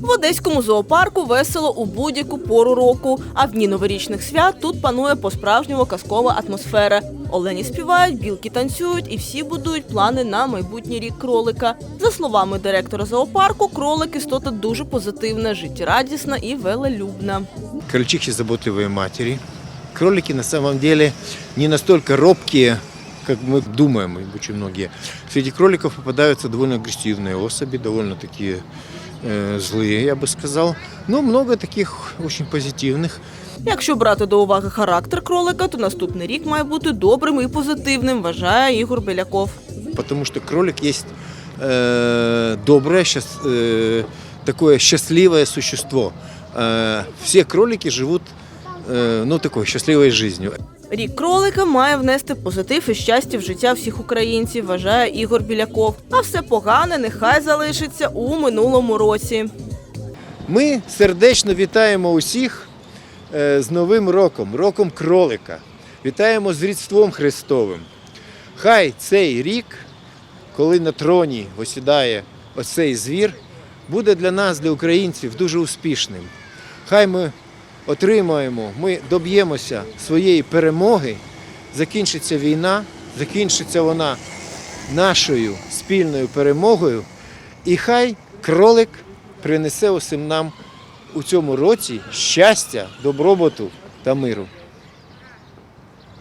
В одеському зоопарку весело у будь-яку пору року. А в дні новорічних свят тут панує по-справжньому казкова атмосфера. Олені співають, білки танцюють і всі будують плани на майбутній рік кролика. За словами директора зоопарку, кролик істота дуже позитивна, життєрадісна і велелюбна. крольчихи заботливые матери. Кролики на самом деле не настолько робкие, как мы думаем, и очень многие. Среди кроликов попадаются довольно агрессивные особи, довольно такие э, злые, я бы сказал. Но много таких очень позитивных. Якщо брати до уваги характер кролика, то наступний рік має бути добрим і позитивним, вважає Ігор Беляков. Потому что кролик есть э, доброе, счаст- э, такое счастливое существо. Э, все кролики живут э, ну, такой счастливой жизнью. Рік кролика має внести позитив і щастя в життя всіх українців, вважає Ігор Біляков. А все погане нехай залишиться у минулому році. Ми сердечно вітаємо усіх е, з Новим роком, роком кролика. Вітаємо з Різдвом Христовим. Хай цей рік, коли на троні осідає оцей звір, буде для нас, для українців, дуже успішним. Хай ми отримаємо, ми доб'ємося своєї перемоги, закінчиться війна, закінчиться вона нашою спільною перемогою. І хай кролик принесе усім нам у цьому році щастя, добробуту та миру.